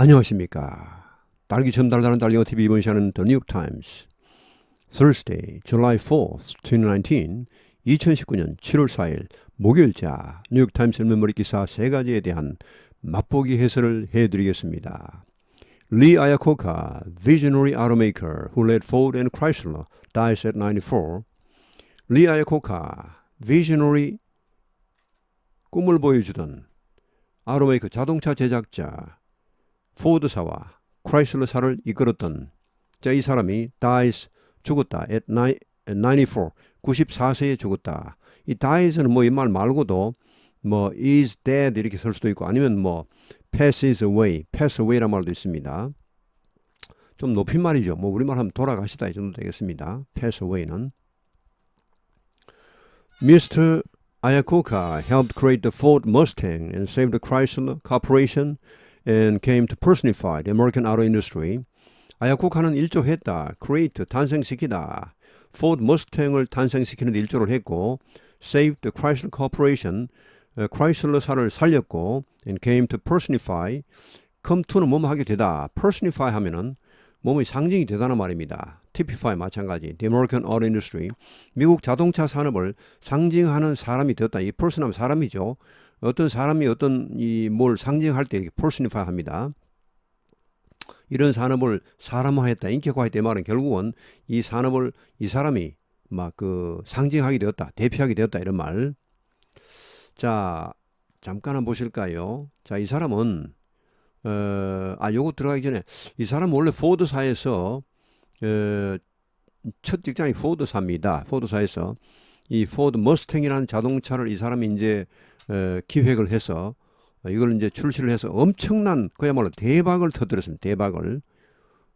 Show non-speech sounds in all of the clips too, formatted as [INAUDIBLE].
안녕하십니까. 딸기 전달다는 딸기어 TV 이번 시간은 The New York Times Thursday, July 4th, 2019 2019년 7월 4일 목요일자 뉴욕 타임스 메모리 기사 세 가지에 대한 맛보기 해설을 해드리겠습니다. Lee Iacocca, visionary automaker who led Ford and Chrysler, dies at 94. Lee Iacocca, visionary 꿈을 보여주던 아토메이커 자동차 제작자 포드사와 크라이슬러사를 이끌었던 자, 이 사람이 dies 죽었다 at 94 94세에 죽었다. 이 dies는 뭐 이 말 말고도 뭐 is dead 이렇게 쓸 수도 있고 아니면 뭐 passes away, pass away란 말도 있습니다. 좀 높임말이죠. 뭐 우리말 하면 돌아가시다 이 정도 되겠습니다. pass away는 Mr. Iacocca helped create the Ford Mustang and saved the Chrysler Corporation and came to personify the American auto industry. 아야코카는 일조했다. create 탄생시키다. Ford Mustang을 탄생시키는 데 일조를 했고 saved the Chrysler Corporation 크라이슬러사를 살렸고 and came to personify come to는 뭐뭐 하게 되다. personify 하면은 몸의 상징이 되다는 말입니다. typify 마찬가지. The American Auto Industry. 미국 자동차 산업을 상징하는 사람이 되었다. 이 person 하면 사람이죠. 어떤 사람이 어떤 이 뭘 상징할 때 이렇게 personify 합니다. 이런 산업을 사람화했다, 인격화했다 이 말은 결국은 이 산업을 이 사람이 막 그 상징하게 되었다, 대표하게 되었다 이런 말. 자, 잠깐 한번 보실까요? 자, 이 사람은 어, 아, 요거 들어가기 전에 이 사람 원래 포드사에서 어, 첫 직장이 포드사입니다. 포드사에서 이 포드 머스탱이라는 자동차를 이 사람이 이제 어, 기획을 해서 이걸 이제 출시를 해서 엄청난 그야말로 대박을 터뜨렸습니다. 대박을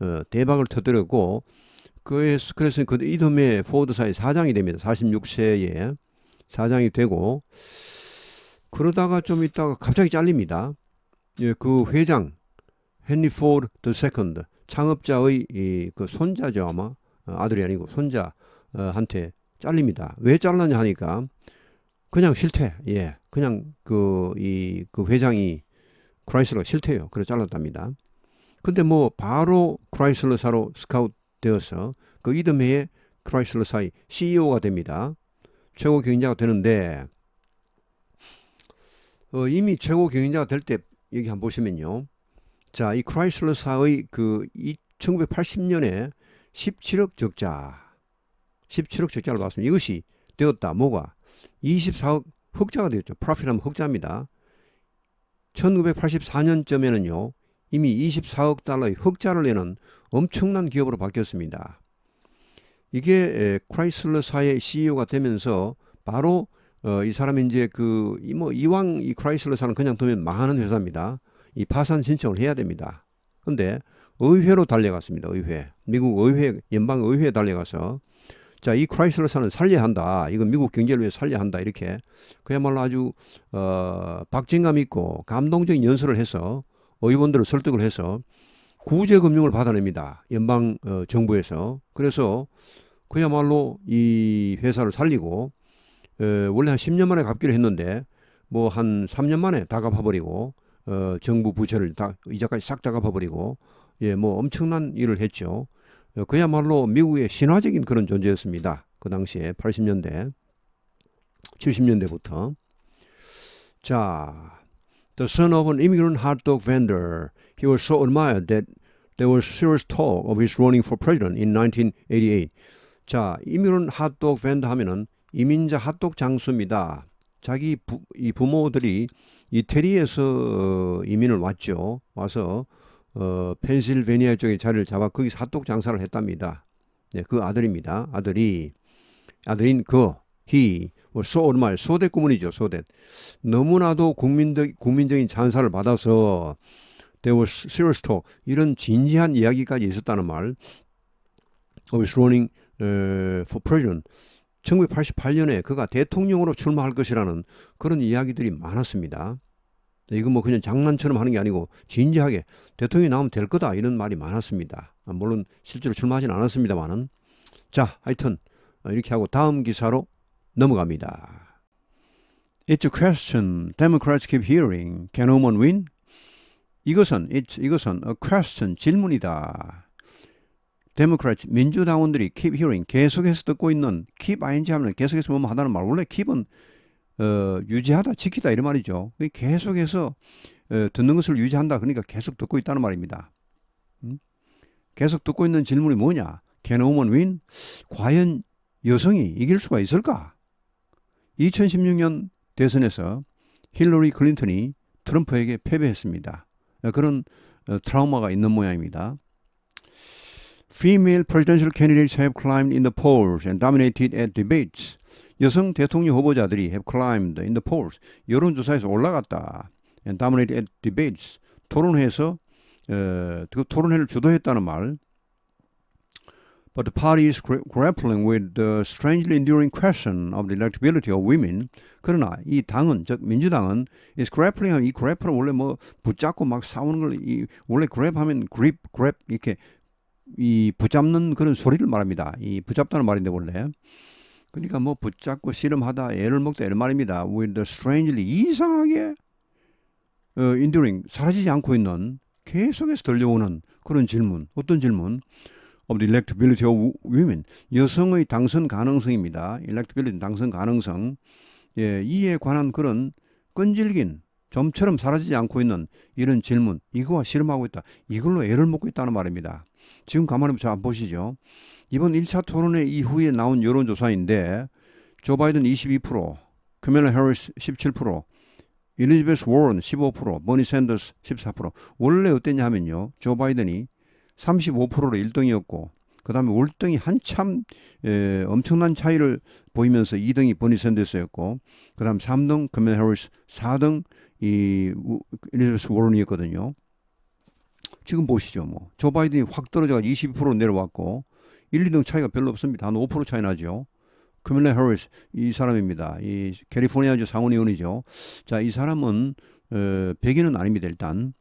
어, 대박을 터뜨렸고 그래서 그래서 그 이듬해 포드사의 사장이 됩니다. 46세에 사장이 되고 그러다가 좀 있다가 갑자기 잘립니다. 예, 그 회장 헨리 포드 더 세컨드 창업자의 이, 그 손자죠 아마 어, 아들이 아니고 손자한테 잘립니다. 왜 잘랐냐 하니까 그냥 싫대. 예, 그냥 그이그 회장이 크라이슬러 싫대요. 그래서 잘랐답니다. 근데 뭐 바로 크라이슬러사로 스카우트 되어서 그 이듬해에 크라이슬러사의 CEO가 됩니다. 최고 경영자가 되는데 어, 이미 최고 경영자가 될 때 여기 한번 보시면요. 자, 이 크라이슬러사의 그 1980년에 17억 적자, 17억 적자를 봤습니다. 이것이 되었다. 뭐가? 24억 흑자가 되었죠. 프로핏하면 흑자입니다. 1984년쯤에는요. 이미 24억 달러의 흑자를 내는 엄청난 기업으로 바뀌었습니다. 이게 크라이슬러사의 CEO가 되면서 바로 어, 이 사람이 이제 그, 뭐, 이왕 이 크라이슬러사는 그냥 두면 망하는 회사입니다. 이 파산 신청을 해야 됩니다. 근데 의회로 달려갔습니다. 의회. 미국 의회, 연방 의회에 달려가서 자, 이 크라이슬러사는 살려야 한다. 이거 미국 경제를 위해 살려야 한다. 이렇게 그야말로 아주 어, 박진감 있고 감동적인 연설을 해서 의원들을 설득을 해서 구제 금융을 받아냅니다. 연방 어, 정부에서. 그래서 그야말로 이 회사를 살리고 어, 원래 한 10년 만에 갚기로 했는데 뭐 한 3년 만에 다 갚아버리고 어, 정부 부채를 다 이자까지 싹 다 갚아버리고 예, 뭐 엄청난 일을 했죠. 어, 그야말로 미국의 신화적인 그런 존재였습니다. 그 당시에 80년대, 70년대부터. 자, the son of an immigrant hot dog vendor, he was so admired that there was serious talk of his running for president in 1988. 자, 이민은 핫도그 밴드 하면은 이민자 핫도그 장수입니다. 자기 부, 이 부모들이 이태리에서 어, 이민을 왔죠. 와서 어, 펜실베니아 쪽에 자리를 잡아 거기서 핫도그 장사를 했답니다. 네, 그 아들입니다. 아들이 아들인 그 he 소말 소대 구문이죠. 소대 너무나도 국민적 국민적인 찬사를 받아서 there was serious talk 이런 진지한 이야기까지 있었다는 말. of his running uh, for president 1988년에 그가 대통령으로 출마할 것이라는 그런 이야기들이 많았습니다. 이건 뭐 그냥 장난처럼 하는 게 아니고 진지하게 대통령이 나오면 될 거다 이런 말이 많았습니다. 아, 물론 실제로 출마하진 않았습니다만은 자 하여튼 이렇게 하고 다음 기사로 넘어갑니다. It's a question Democrats keep hearing. Can Oman win? 이것은 it's, 이것은 a question 질문이다. 데모크라트 민주당원들이 keep hearing 계속해서 듣고 있는 keep ing 하면 계속해서 뭐 하다는 말 원래 keep은 어, 유지하다 지키다 이런 말이죠. 계속해서 어, 듣는 것을 유지한다 그러니까 계속 듣고 있다는 말입니다. 음? 계속 듣고 있는 질문이 뭐냐? Can a woman win? 과연 여성이 이길 수가 있을까? 2016년 대선에서 힐러리 클린턴이 트럼프에게 패배했습니다. 어, 그런 어, 트라우마가 있는 모양입니다. Female presidential candidates have climbed in the polls and dominated at debates. 여성 대통령 후보자들이 have climbed in the polls. 여론조사에서 올라갔다. and dominated at debates. 토론회에서 어, 그 토론회를 주도했다는 말. But the party is gra- grappling with the strangely enduring question of the electability of women. 그러나 이 당은 즉 민주당은 is grappling 하면 이 grap는 원래 뭐 붙잡고 막 싸우는 걸 이 원래 grab 하면 grip, grab 이렇게 이 붙잡는 그런 소리를 말합니다. 이 붙잡다는 말인데 원래 그러니까 뭐 붙잡고 씨름하다 애를 먹다 이런 말입니다. With the strangely 이상하게 어, enduring 사라지지 않고 있는 계속해서 들려오는 그런 질문 어떤 질문 of the electability of women 여성의 당선 가능성입니다. electability 당선 가능성 예, 이에 관한 그런 끈질긴 점처럼 사라지지 않고 있는 이런 질문 이거와 씨름하고 있다. 이걸로 애를 먹고 있다는 말입니다. 지금 가만히 잘 보시죠. 이번 1차 토론회 이후에 나온 여론조사인데 조 바이든 22%, 카멜라 해리스 17%, 일리자베스 워런 15%, 버니 샌더스 14%. 원래 어땠냐 하면요. 조 바이든이 35%로 1등이었고 그다음에 월등히 한참 에, 엄청난 차이를 보이면서 2등이 버니 샌더스였고 그다음 3등 카멜라 해리스, 4등 이 우- 일리자베스 워런이었거든요. 지금 보시죠. 뭐. 조 바이든이 확 떨어져 22% 내려왔고 1, 2등 차이가 별로 없습니다. 한 5% 차이 나죠. 카밀라 해리스 이 사람입니다. 이 캘리포니아주 상원 의원이죠. 자, 이 사람은 어, 백인은 아닙니다. 일단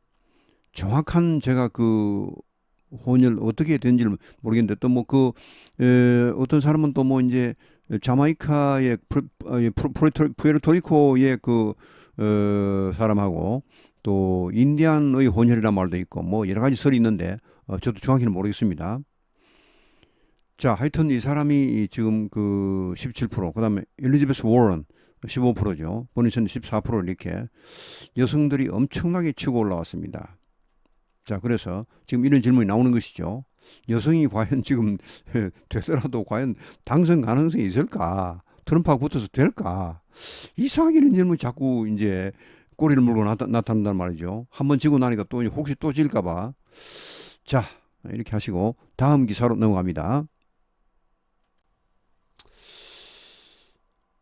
정확한 제가 그 혼혈 어떻게 된지를 모르겠는데 또 뭐 그 어떤 사람은 또 뭐 이제 자마이카의 프로- 어, 예, 프로- 프레토- 푸에르토리코의 그 어, 사람하고 또 인디안의 혼혈이란 말도 있고 뭐 여러 가지 설이 있는데 어, 저도 정확히는 모르겠습니다. 자, 하여튼 이 사람이 지금 그 17%, 그 다음에 엘리자베스 워런 15%죠. 버니슨 14% 이렇게 여성들이 엄청나게 치고 올라왔습니다. 자, 그래서 지금 이런 질문이 나오는 것이죠. 여성이 과연 지금 [LAUGHS] 되더라도 과연 당선 가능성이 있을까? 트럼프하고 붙어서 될까? 이상하게 이런 질문이 자꾸 이제 꼬리를 물고 나타, 나타난단 말이죠. 한 번 지고 나니까 또 혹시 또 질까봐. 자, 이렇게 하시고 다음 기사로 넘어갑니다.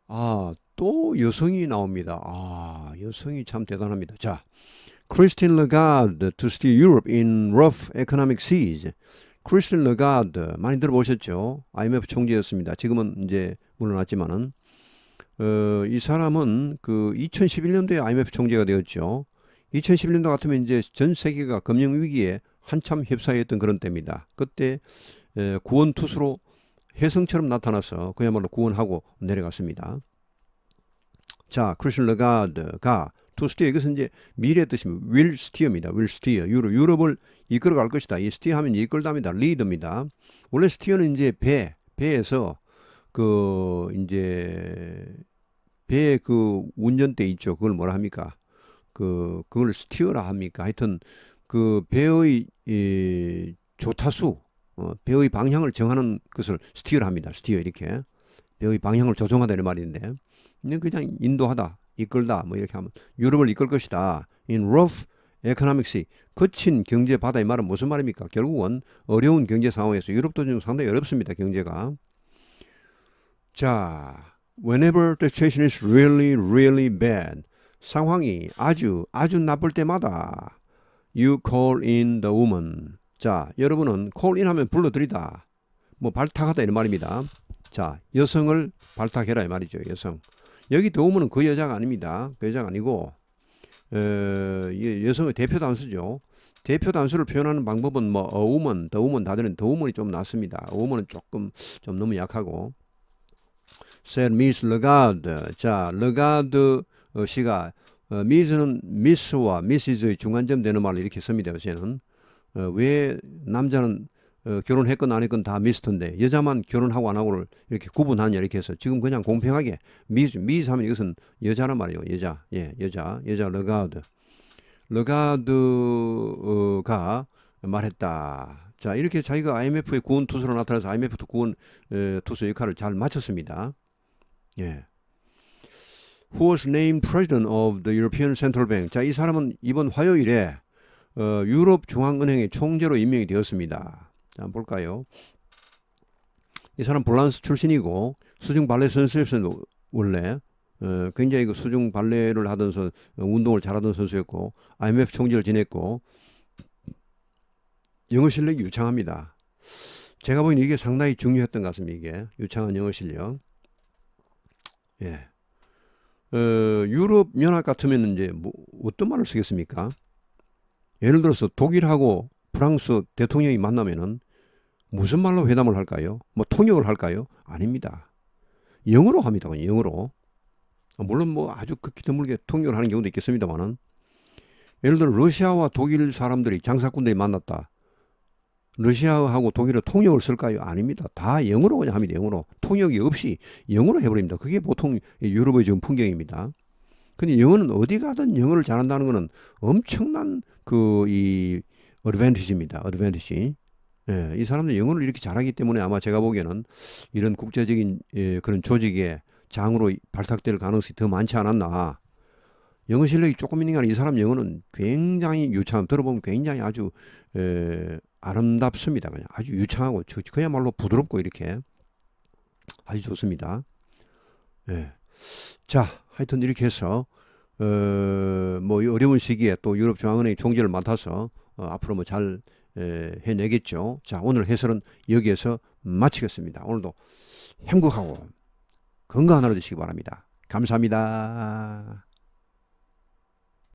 아, 또 여성이 나옵니다. 아, 여성이 참 대단합니다. 자, 크리스틴 러가드 to steer Europe in rough economic seas. 크리스틴 러가드 많이 들어보셨죠? IMF 총재였습니다. 지금은 이제 물러났지만은 어, 이 사람은 그 2011년도에 IMF 총재가 되었죠. 2011년도 같으면 이제 전 세계가 금융 위기에 한참 휩싸였던 그런 때입니다. 그때 에, 구원 투수로 혜성처럼 나타나서 그야말로 구원하고 내려갔습니다. 자, 크리스틴 러가드가 투 스티어 이것은 이제 미래의 뜻입니다. 윌 스티어입니다. 윌 스티어. 유럽, 유럽을 이끌어 갈 것이다. 이 스티어 하면 이끌다입니다. 리더입니다. 원래 스티어는 이제 배, 배에서 그 이제 배그 운전대 있죠. 그걸 뭐라 합니까? 그 그걸 스티어라 합니까? 하여튼 그 배의 이 조타수 어, 배의 방향을 정하는 것을 스티어라 합니다. 스티어 이렇게 배의 방향을 조종하다 이런 말인데 그냥 그냥 인도하다, 이끌다 뭐 이렇게 하면 유럽을 이끌 것이다. In rough economic sea 거친 경제 바다 이 말은 무슨 말입니까? 결국은 어려운 경제 상황에서 유럽도 지금 상당히 어렵습니다. 경제가 자, whenever the situation is really, really bad, 상황이 아주 아주 나쁠 때마다 you call in the woman. 자, 여러분은 call in 하면 불러들이다. 뭐 발탁하다 이런 말입니다. 자, 여성을 발탁해라 이 말이죠. 여성. 여기 the woman은 그 여자가 아닙니다. 그 여자가 아니고 어, 이 여성의 대표 단수죠. 대표 단수를 표현하는 방법은 뭐 a woman, the woman 다들은 the woman이 좀 낫습니다. a woman은 조금 좀 너무 약하고 said Miss Lagarde. 자, Lagarde 어, 씨가 어, 미즈는 미스와 미시즈의 중간점 되는 말을 이렇게 씁니다. 요새는 어, 왜 남자는 어, 결혼했건 안 했건 다 미스터인데 여자만 결혼하고 안 하고를 이렇게 구분하냐 이렇게 해서 지금 그냥 공평하게 미스 미스 하면 이것은 여자란 말이에요. 여자 예 여자 여자 러가드 러가드가 말했다. 자 이렇게 자기가 IMF의 구원 투수로 나타나서 IMF 구원 에, 투수 역할을 잘 마쳤습니다. 예. Who was named president of the European Central Bank? 자, 이 사람은 이번 화요일에 어, 유럽 중앙은행의 총재로 임명이 되었습니다. 자, 볼까요? 이 사람 폴란스 출신이고 수중 발레 선수였어요. 원래 어, 굉장히 그 수중 발레를 하던 선 어, 운동을 잘하던 선수였고 IMF 총재를 지냈고 영어 실력이 유창합니다. 제가 보기엔 이게 상당히 중요했던 것 같습니다. 이게 유창한 영어 실력. 예. 어, 유럽 연합 같으면 이제 뭐 어떤 말을 쓰겠습니까? 예를 들어서 독일하고 프랑스 대통령이 만나면은 무슨 말로 회담을 할까요? 뭐 통역을 할까요? 아닙니다. 영어로 합니다. 영어로. 아, 물론 뭐 아주 극히 드물게 통역을 하는 경우도 있겠습니다만은 예를 들어 러시아와 독일 사람들이 장사꾼들이 만났다. 러시아하고 독일은 통역을 쓸까요? 아닙니다. 다 영어로 그냥 합니다. 영어로. 통역이 없이 영어로 해버립니다. 그게 보통 유럽의 지금 풍경입니다. 근데 영어는 어디 가든 영어를 잘한다는 것은 엄청난 그 이 어드밴티지입니다. 어드밴티지. 예, 이 사람들 영어를 이렇게 잘하기 때문에 아마 제가 보기에는 이런 국제적인 예, 그런 조직의 장으로 발탁될 가능성이 더 많지 않았나. 영어 실력이 조금 있는 게 아니라 이 사람 영어는 굉장히 유창, 들어보면 굉장히 아주 에, 아름답습니다. 그냥 아주 유창하고 저- 그야말로 부드럽고 이렇게 아주 좋습니다. 예. 자, 하여튼 이렇게 해서 어, 뭐이 어려운 시기에 또 유럽 중앙은행이 총재를 맡아서 어, 앞으로 뭐잘 해내겠죠. 자, 오늘 해설은 여기에서 마치겠습니다. 오늘도 행복하고 건강한 하루 되시기 바랍니다. 감사합니다.